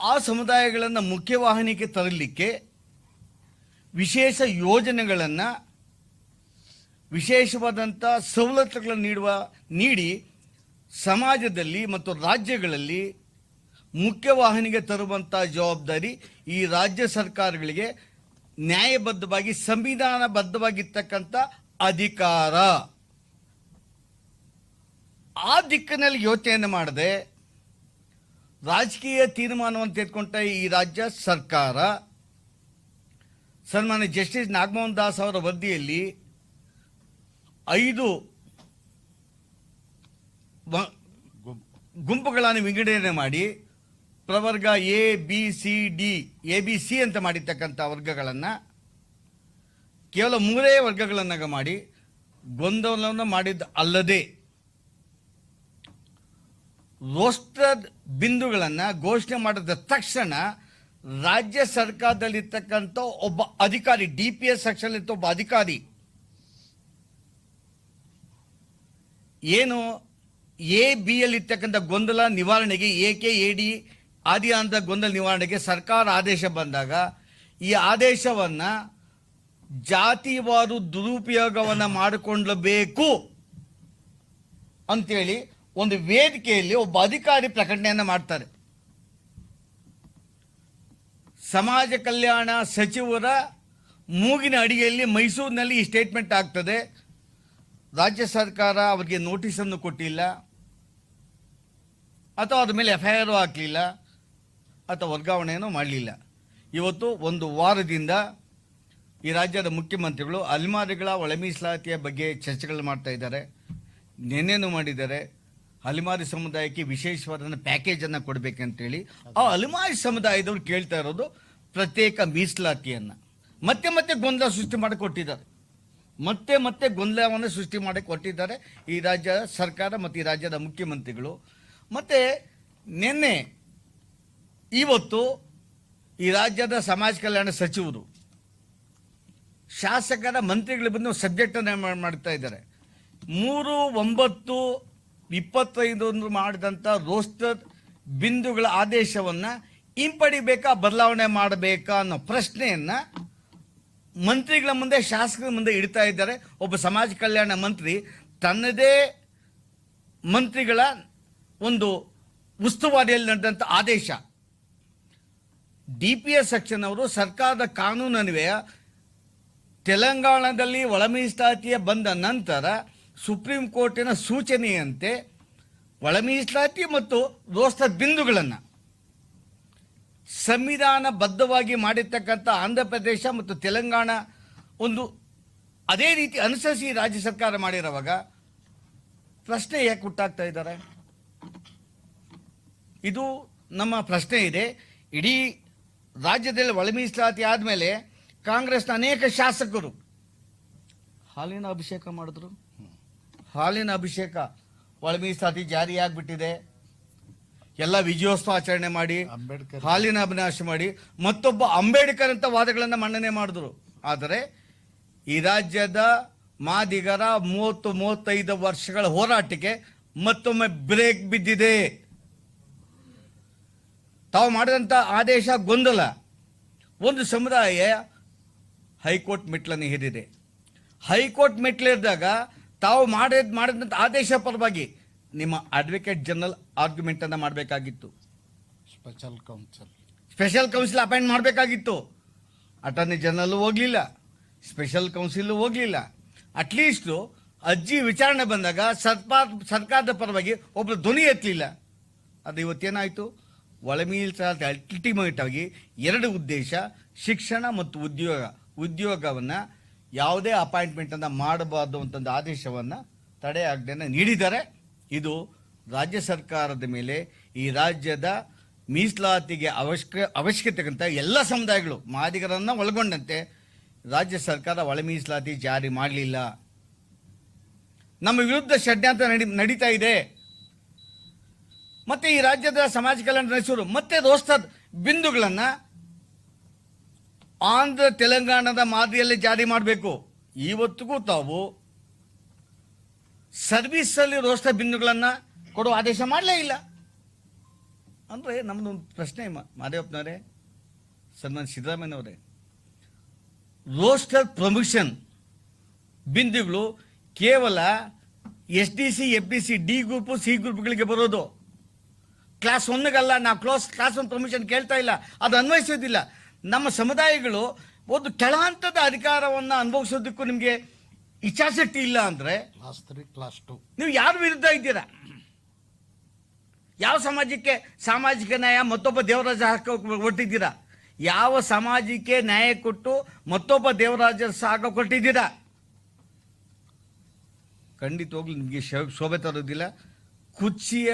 ಆ ಸಮುದಾಯಗಳನ್ನು ಮುಖ್ಯವಾಹಿನಿಗೆ ತರಲಿಕ್ಕೆ ವಿಶೇಷ ಯೋಜನೆಗಳನ್ನು ವಿಶೇಷವಾದಂಥ ಸವಲತ್ತುಗಳನ್ನು ನೀಡುವ, ನೀಡಿ ಸಮಾಜದಲ್ಲಿ ಮತ್ತು ರಾಜ್ಯಗಳಲ್ಲಿ ಮುಖ್ಯವಾಹಿನಿಗೆ ತರುವಂಥ ಜವಾಬ್ದಾರಿ ಈ ರಾಜ್ಯ ಸರ್ಕಾರಗಳಿಗೆ ನ್ಯಾಯಬದ್ಧವಾಗಿ ಸಂವಿಧಾನಬದ್ಧವಾಗಿರ್ತಕ್ಕಂಥ ಅಧಿಕಾರ. ಆ ದಿಕ್ಕಿನಲ್ಲಿ ಯೋಚನೆಯನ್ನು ಮಾಡದೆ ರಾಜಕೀಯ ತೀರ್ಮಾನವನ್ನು ತೆಗೆದುಕೊಂಡ ಈ ರಾಜ್ಯ ಸರ್ಕಾರ, ಸನ್ಮಾನ್ಯ ಜಸ್ಟಿಸ್ ನಾಗಮೋಹನ್ ದಾಸ್ ಅವರ ವರದಿಯಲ್ಲಿ ಐದು ಗುಂಪುಗಳನ್ನು ವಿಂಗಡಣೆ ಮಾಡಿ ಪ್ರವರ್ಗ A, B, C, D, A, B, C ಅಂತ ಮಾಡಿರ್ತಕ್ಕಂಥ ವರ್ಗಗಳನ್ನು ಕೇವಲ ಮೂರೇ ವರ್ಗಗಳನ್ನಾಗ ಮಾಡಿ ಗೊಂದಲವನ್ನು ಮಾಡಿದ್ದು ಅಲ್ಲದೆ ರೋಸ್ಟರ್ ಬಿಂದುಗಳನ್ನು ಘೋಷಣೆ ಮಾಡಿದ ತಕ್ಷಣ ರಾಜ್ಯ ಸರ್ಕಾರದಲ್ಲಿರ್ತಕ್ಕಂಥ ಒಬ್ಬ ಅಧಿಕಾರಿ ಡಿ ಪಿ ಎಸ್ ಸೆಕ್ಷನ್ ಒಬ್ಬ ಅಧಿಕಾರಿ. ಏನು? ಎ, ಬಿ ಎಲ್ ಗೊಂದಲ ನಿವಾರಣೆಗೆ, ಎ, ಕೆ, ಎ, ಡಿ ಆದಿ ಅಂತ ಗೊಂದಲ ನಿವಾರಣೆಗೆ ಸರ್ಕಾರ ಆದೇಶ ಬಂದಾಗ ಈ ಆದೇಶವನ್ನು ಜಾತಿವಾರು ದುರುಪಯೋಗವನ್ನು ಮಾಡಿಕೊಳ್ಳಬೇಕು ಅಂತೇಳಿ ಒಂದು ವೇದಿಕೆಯಲ್ಲಿ ಒಬ್ಬ ಅಧಿಕಾರಿ ಪ್ರಕಟಣೆಯನ್ನು ಮಾಡ್ತಾರೆ. ಸಮಾಜ ಕಲ್ಯಾಣ ಸಚಿವರ ಮೂಗಿನ ಅಡಿಯಲ್ಲಿ ಮೈಸೂರಿನಲ್ಲಿ ಈ ಸ್ಟೇಟ್ಮೆಂಟ್ ಆಗ್ತದೆ. ರಾಜ್ಯ ಸರ್ಕಾರ ಅವರಿಗೆ ನೋಟಿಸನ್ನು ಕೊಟ್ಟಿಲ್ಲ. ಅಥವಾ ಅದ್ರ ಮೇಲೆ ಎಫ್ ಐ ಆರು ಹಾಕಲಿಲ್ಲ. ಅಥವಾ ವರ್ಗಾವಣೆಯನ್ನು ಮಾಡಲಿಲ್ಲ. ಇವತ್ತು ಒಂದು ವಾರದಿಂದ ಈ ರಾಜ್ಯದ ಮುಖ್ಯಮಂತ್ರಿಗಳು ಅಲ್ಮಾರಿಗಳ ಒಳಮೀಸಲಾತಿಯ ಬಗ್ಗೆ ಚರ್ಚೆಗಳು ಮಾಡ್ತಾ ಇದ್ದಾರೆ. ನೆನ್ನೆನೂ ಮಾಡಿದ್ದಾರೆ. ಅಲಿಮಾರಿ ಸಮುದಾಯಕ್ಕೆ ವಿಶೇಷವಾದ ಪ್ಯಾಕೇಜನ್ನು ಕೊಡಬೇಕಂತೇಳಿ ಆ ಅಲಿಮಾರಿ ಸಮುದಾಯದವ್ರು ಕೇಳ್ತಾ ಇರೋದು ಪ್ರತ್ಯೇಕ ಮೀಸಲಾತಿಯನ್ನು. ಮತ್ತೆ ಮತ್ತೆ ಗೊಂದಲ ಸೃಷ್ಟಿ ಮಾಡಿ ಕೊಟ್ಟಿದ್ದಾರೆ. ಮತ್ತೆ ಮತ್ತೆ ಗೊಂದಲವನ್ನು ಸೃಷ್ಟಿ ಮಾಡಿ ಕೊಟ್ಟಿದ್ದಾರೆ ಈ ರಾಜ್ಯ ಸರ್ಕಾರ ಮತ್ತು ಈ ರಾಜ್ಯದ ಮುಖ್ಯಮಂತ್ರಿಗಳು. ಮತ್ತೆ ನಿನ್ನೆ ಇವತ್ತು ಈ ರಾಜ್ಯದ ಸಮಾಜ ಕಲ್ಯಾಣ ಸಚಿವರು ಶಾಸಕರ ಮಂತ್ರಿಗಳು ಬಂದು ಸಬ್ಜೆಕ್ಟ್ ಅನ್ನು ಮಾಡ್ತಾ ಇದ್ದಾರೆ. ಮೂರು, ಒಂಬತ್ತು ಇಪ್ಪತ್ತೈದು ಮಾಡಿದಂಥ ರೋಸ್ಟರ್ ಬಿಂದುಗಳ ಆದೇಶವನ್ನು ಹಿಂಪಡಿಬೇಕಾ, ಬದಲಾವಣೆ ಮಾಡಬೇಕಾ ಅನ್ನೋ ಪ್ರಶ್ನೆಯನ್ನು ಮಂತ್ರಿಗಳ ಮುಂದೆ, ಶಾಸಕರ ಮುಂದೆ ಇಡ್ತಾ ಇದ್ದಾರೆ. ಒಬ್ಬ ಸಮಾಜ ಕಲ್ಯಾಣ ಮಂತ್ರಿ ತನ್ನದೇ ಮಂತ್ರಿಗಳ ಒಂದು ಉಸ್ತುವಾರಿಯಲ್ಲಿ ನಡೆದಂಥ ಆದೇಶ. ಡಿ ಪಿ ಎಸ್ ಸೆಕ್ಷನ್ ಅವರು ಸರ್ಕಾರದ ಕಾನೂನನ್ವಯ ತೆಲಂಗಾಣದಲ್ಲಿ ಒಳ ಮೀಸಲಾತಿಯ ಬಂದ ನಂತರ ಸುಪ್ರೀಂ ಕೋರ್ಟಿನ ಸೂಚನೆಯಂತೆ ಒಳ ಮೀಸಲಾತಿ ಮತ್ತು ದೋಸ್ತ ಬಿಂದುಗಳನ್ನು ಸಂವಿಧಾನ ಬದ್ಧವಾಗಿ ಮಾಡಿರ್ತಕ್ಕಂಥ ಆಂಧ್ರ ಪ್ರದೇಶ ಮತ್ತು ತೆಲಂಗಾಣ ಒಂದು ಅದೇ ರೀತಿ ಅನುಸರಿಸಿ ರಾಜ್ಯ ಸರ್ಕಾರ ಮಾಡಿರುವಾಗ ಪ್ರಶ್ನೆ ಯಾಕೆ ಹುಟ್ಟಾಗ್ತಾ ಇದ್ದಾರೆ? ಇದು ನಮ್ಮ ಪ್ರಶ್ನೆ ಇದೆ. ಇಡೀ ರಾಜ್ಯದಲ್ಲಿ ಒಳ ಮೀಸಲಾತಿ ಆದಮೇಲೆ ಕಾಂಗ್ರೆಸ್ನ ಅನೇಕ ಶಾಸಕರು ಹಾಲಿನ ಅಭಿಷೇಕ ಮಾಡಿದ್ರು. ಹಾಲಿನ ಅಭಿಷೇಕ ಒಳಮೀಸಾತಿ ಜಾರಿಯಾಗಿಬಿಟ್ಟಿದೆ ಜಾರಿಯಾಗ್ಬಿಟ್ಟಿದೆ ಎಲ್ಲ ವಿಜಯೋತ್ಸವ ಆಚರಣೆ ಮಾಡಿ ಅಂಬೇಡ್ಕರ್ ಹಾಲಿನ ಅಭಿನಾಶ ಮಾಡಿ ಮತ್ತೊಬ್ಬ ಅಂಬೇಡ್ಕರ್ ಅಂತ ವಾದಗಳನ್ನು ಮನ್ನಣೆ ಮಾಡಿದ್ರು. ಆದರೆ ಈ ರಾಜ್ಯದ ಮಾದಿಗರ ಮೂವತ್ತು ಮೂವತ್ತೈದು ವರ್ಷಗಳ ಹೋರಾಟಕ್ಕೆ ಮತ್ತೊಮ್ಮೆ ಬ್ರೇಕ್ ಬಿದ್ದಿದೆ. ತಾವು ಮಾಡಿದಂಥ ಆದೇಶ ಗೊಂದಲ. ಒಂದು ಸಮುದಾಯ ಹೈಕೋರ್ಟ್ ಮೆಟ್ಲನ್ನು ಹೇರಿದೆ ಹೈಕೋರ್ಟ್ ಮೆಟ್ಲಿದ್ದಾಗ ತಾವು ಮಾಡಿದ ಮಾಡಿದಂಥ ಆದೇಶ ಪರವಾಗಿ ನಿಮ್ಮ ಅಡ್ವೊಕೇಟ್ ಜನರಲ್ ಆರ್ಗ್ಯುಮೆಂಟ್ ಅನ್ನ ಮಾಡಬೇಕಾಗಿತ್ತು. Special counsel special counsel appoint ಮಾಡಬೇಕಾಗಿತ್ತು. ಅಟಾರ್ನಿ ಜನರಲ್ ಹೋಗ್ಲಿಲ್ಲ. ಸ್ಪೆಷಲ್ ಕೌನ್ಸಿಲ್ ಹೋಗ್ಲಿಲ್ಲ. ಅಟ್ಲೀಸ್ಟ್ ಅಜ್ಜಿ ವಿಚಾರಣೆ ಬಂದಾಗ ಸರ್ಕಾರ ಸರ್ಕಾರದ ಪರವಾಗಿ ಒಬ್ಬರು ಧ್ವನಿ ಎತ್ತಲಿಲ್ಲ. ಅದು ಇವತ್ತೇನಾಯಿತು? ಒಳ ಮೀಸಲಾತಿ ಅಲ್ಟಿಮೇಟ್ ಆಗಿ ಎರಡು ಉದ್ದೇಶ ಶಿಕ್ಷಣ ಮತ್ತು ಉದ್ಯೋಗ. ಉದ್ಯೋಗವನ್ನು ಯಾವುದೇ ಅಪಾಯಿಂಟ್ಮೆಂಟನ್ನು ಮಾಡಬಾರ್ದು ಅಂತಂದು ಆದೇಶವನ್ನು ತಡೆ ಆಜ್ಞೆಯನ್ನು ನೀಡಿದ್ದಾರೆ. ಇದು ರಾಜ್ಯ ಸರ್ಕಾರದ ಮೇಲೆ ಈ ರಾಜ್ಯದ ಮೀಸಲಾತಿಗೆ ಅವಶ್ಯಕ ಅವಶ್ಯಕತೆ ಎಲ್ಲ ಸಮುದಾಯಗಳು, ಮಾದಿಗರನ್ನ ಒಳಗೊಂಡಂತೆ ರಾಜ್ಯ ಸರ್ಕಾರ ಒಳ ಮೀಸಲಾತಿ ಜಾರಿ ಮಾಡಲಿಲ್ಲ. ನಮ್ಮ ವಿರುದ್ಧ ಷಡ್ಯಂತ್ರ ನಡಿ, ನಡೀತಾ ಇದೆ. ಮತ್ತೆ ಈ ರಾಜ್ಯದ ಸಮಾಜ ಕಲ್ಯಾಣ ನಡೆಸೋರು, ಮತ್ತೆ ರೋಸ್ತದ ಬಿಂದುಗಳನ್ನ ಆಂಧ್ರ ತೆಲಂಗಾಣದ ಮಾದರಿಯಲ್ಲಿ ಜಾರಿ ಮಾಡಬೇಕು. ಇವತ್ತಿಗೂ ತಾವು ಸರ್ವಿಸ್ ಅಲ್ಲಿ ರೋಸ್ಟರ್ ಬಿಂದುಗಳನ್ನ ಕೊಡುವ ಆದೇಶ ಮಾಡಲೇ ಇಲ್ಲ. ಅಂದರೆ ನಮ್ಮದೊಂದು ಪ್ರಶ್ನೆ ಮಾದೇವಪ್ಪನವರೇ ಸನ್ಮಾನ್ ಸಿದ್ದರಾಮಯ್ಯನವರೇ. ರೋಸ್ಟರ್ ಪ್ರಮೋಷನ್ ಬಿಂದುಗಳು ಕೇವಲ S D C, F D C, D group, C ಗ್ರೂಪ್ಗಳಿಗೆ ಬರೋದು. ಕ್ಲಾಸ್ ಒನ್ಗಲ್ಲ ನಾವು ಕ್ಲಾಸ್ ಕ್ಲಾಸ್ ಒನ್ ಪ್ರಮೋಷನ್ ಕೇಳ್ತಾ ಇಲ್ಲ. ಅದು ಅನ್ವಯಿಸೋದಿಲ್ಲ. ನಮ್ಮ ಸಮುದಾಯಗಳು ಒಂದು ಕೆಳಹಂತದ ಅಧಿಕಾರವನ್ನು ಅನುಭವಿಸೋದಕ್ಕೂ ನಿಮಗೆ ಇಚ್ಛಾಶಕ್ತಿ ಇಲ್ಲ ಅಂದರೆ ಕ್ಲಾಸ್ ತ್ರೀ ಕ್ಲಾಸ್ ಟು ನೀವು ಯಾರ ವಿರುದ್ಧ ಇದ್ದೀರಾ? ಯಾವ ಸಮಾಜಕ್ಕೆ ಸಾಮಾಜಿಕ ನ್ಯಾಯ ಮತ್ತೊಬ್ಬ ದೇವರಾಜ ಹಾಕ ಕೊಟ್ಟಿದ್ದೀರಾ ಯಾವ ಸಮಾಜಕ್ಕೆ ನ್ಯಾಯ ಕೊಟ್ಟು ಮತ್ತೊಬ್ಬ ದೇವರಾಜ ಸಾಕ ಕೊಟ್ಟಿದ್ದೀರಾ ಖಂಡಿತವಾಗ್ಲೂ ನಿಮಗೆ ಶೋಭೆ ತರೋದಿಲ್ಲ. ಕುರ್ಚಿಯ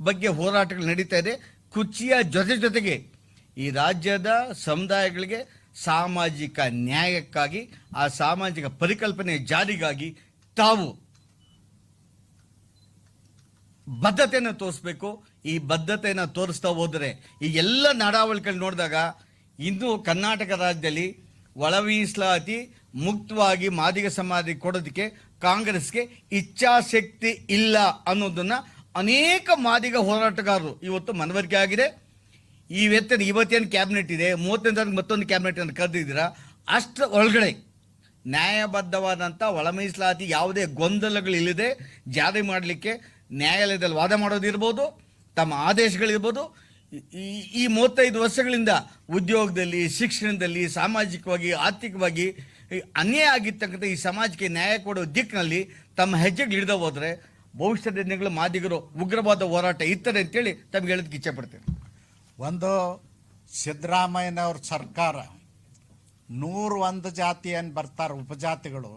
ಬಗ್ಗೆ ಹೋರಾಟಗಳು ನಡೀತಾ ಇದೆ. ಕುರ್ಚಿಯ ಜೊತೆ ಜೊತೆಗೆ ಈ ರಾಜ್ಯದ ಸಮುದಾಯಗಳಿಗೆ ಸಾಮಾಜಿಕ ನ್ಯಾಯಕ್ಕಾಗಿ, ಆ ಸಾಮಾಜಿಕ ಪರಿಕಲ್ಪನೆ ಜಾರಿಗಾಗಿ ತಾವು ಬದ್ಧತೆಯನ್ನು ತೋರಿಸ್ಬೇಕು. ಈ ಬದ್ಧತೆಯನ್ನು ತೋರಿಸ್ತಾ ಹೋದರೆ, ಈ ಎಲ್ಲ ನಡಾವಳಿಕೆಗಳು ನೋಡಿದಾಗ ಇಂದು ಕರ್ನಾಟಕ ರಾಜ್ಯದಲ್ಲಿ ಒಳ ಮುಕ್ತವಾಗಿ ಮಾದಿಗ ಸಮಾಧಿ ಕೊಡೋದಕ್ಕೆ ಕಾಂಗ್ರೆಸ್ಗೆ ಇಚ್ಛಾಶಕ್ತಿ ಇಲ್ಲ ಅನ್ನೋದನ್ನು ಅನೇಕ ಮಾದಿಗ ಹೋರಾಟಗಾರರು ಇವತ್ತು ಮನವರಿಕೆ ಆಗಿದೆ. ಈ ವೇತನ ಇವತ್ತೇನು ಕ್ಯಾಬಿನೆಟ್ ಇದೆ ಮೂವತ್ತನೇ ತಾರೀಕು ಮತ್ತೊಂದು ಕ್ಯಾಬಿನೆಟ್ ಅಂತ ಕರೆದಿದ್ದೀರಾ? ಅಷ್ಟರ ಒಳಗಡೆ. ನ್ಯಾಯಬದ್ಧವಾದಂಥ ಒಳ ಮೀಸಲಾತಿ ಯಾವುದೇ ಗೊಂದಲಗಳಿಲ್ಲದೆ ಜಾರಿ ಮಾಡಲಿಕ್ಕೆ ನ್ಯಾಯಾಲಯದಲ್ಲಿ ವಾದ ಮಾಡೋದಿರ್ಬೋದು, ತಮ್ಮ ಆದೇಶಗಳಿರ್ಬೋದು. ಈ ಈ ಮೂವತ್ತೈದು ವರ್ಷಗಳಿಂದ ಉದ್ಯೋಗದಲ್ಲಿ, ಶಿಕ್ಷಣದಲ್ಲಿ, ಸಾಮಾಜಿಕವಾಗಿ, ಆರ್ಥಿಕವಾಗಿ ಅನ್ಯಾಯ ಆಗಿರ್ತಕ್ಕಂಥ ಈ ಸಮಾಜಕ್ಕೆ ನ್ಯಾಯ ಕೊಡೋ ದಿಕ್ಕಿನಲ್ಲಿ ತಮ್ಮ ಹೆಜ್ಜೆಗಳು ಹಿಡಿದ ಹೋದರೆ ಭವಿಷ್ಯದ ದಿನಗಳು ಮಾದಿಗರು ಉಗ್ರವಾದ ಹೋರಾಟ ಇರ್ತದೆ ಅಂತೇಳಿ ತಮಗೆ ಹೇಳೋದಕ್ಕೆ ಇಚ್ಛೆ ಪಡ್ತೇನೆ. ಒಂದು ಸಿದ್ದರಾಮಯ್ಯನವ್ರ ಸರ್ಕಾರ, ನೂರು ಒಂದು ಜಾತಿ ಏನು ಬರ್ತಾರೆ ಉಪಜಾತಿಗಳು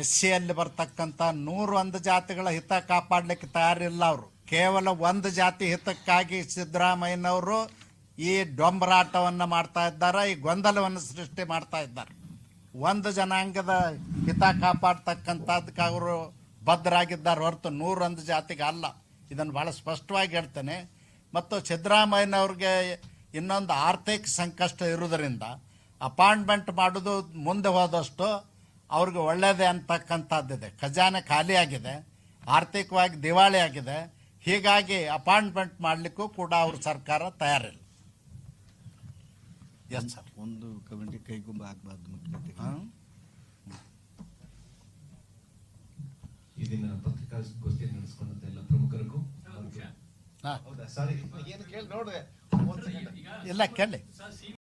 ಎಸ್ ಸಿಯಲ್ಲಿ ಬರ್ತಕ್ಕಂಥ ನೂರು ಒಂದು ಜಾತಿಗಳ ಹಿತ ಕಾಪಾಡಲಿಕ್ಕೆ ತಯಾರಿಲ್ಲ ಅವರು. ಕೇವಲ ಒಂದು ಜಾತಿ ಹಿತಕ್ಕಾಗಿ ಸಿದ್ದರಾಮಯ್ಯನವರು ಈ ಡೊಂಬರಾಟವನ್ನು ಮಾಡ್ತಾ ಇದ್ದಾರೆ, ಈ ಗೊಂದಲವನ್ನು ಸೃಷ್ಟಿ ಮಾಡ್ತಾ ಇದ್ದಾರೆ. ಒಂದು ಜನಾಂಗದ ಹಿತ ಕಾಪಾಡ್ತಕ್ಕಂಥದ್ದಕ್ಕೆ ಅವರು ಬದ್ಧರಾಗಿದ್ದಾರೆ ಹೊರತು ನೂರೊಂದು ಜಾತಿಗೆ ಅಲ್ಲ. ಇದನ್ನು ಭಾಳ ಸ್ಪಷ್ಟವಾಗಿ ಹೇಳ್ತೇನೆ. ಮತ್ತು ಸಿದ್ದರಾಮಯ್ಯನವ್ರಿಗೆ ಇನ್ನೊಂದು ಆರ್ಥಿಕ ಸಂಕಷ್ಟ ಇರುವುದರಿಂದ ಅಪಾಯಿಂಟ್ಮೆಂಟ್ ಮಾಡೋದು ಮುಂದೆ ಹೋದಷ್ಟು ಅವ್ರಿಗೆ ಒಳ್ಳೆಯದೇ ಅಂತಕ್ಕಂಥದ್ದಿದೆ. ಖಜಾನೆ ಖಾಲಿಯಾಗಿದೆ ಆರ್ಥಿಕವಾಗಿ ದಿವಾಳಿ ಆಗಿದೆ ಹೀಗಾಗಿ ಅಪಾಯಿಂಟ್ಮೆಂಟ್ ಮಾಡಲಿಕ್ಕೂ ಕೂಡ ಅವ್ರ ಸರ್ಕಾರ ತಯಾರಿಲ್ಲ. ಎಸ್ ಸರ್ ಒಂದು ಕಮಿಟಿ ಕೈಗೊಂಬ ಆಗಬಾರ್ದು ಮುಖ್ಯಮಂತ್ರಿ. ಹಾಂ ಪತ್ರಿಕಾ ದಿನ ಪ್ರಮುಖರಿಗೂ ನಡೆಸಿಕೊಂಡಂತ ಎಲ್ಲ ಪ್ರಮುಖರಿಗೂ ಸಾರಿ. ಏನು ಕೇಳಿ ಸಾರಿ ಎಲ್ಲ ಕೇಳಿ.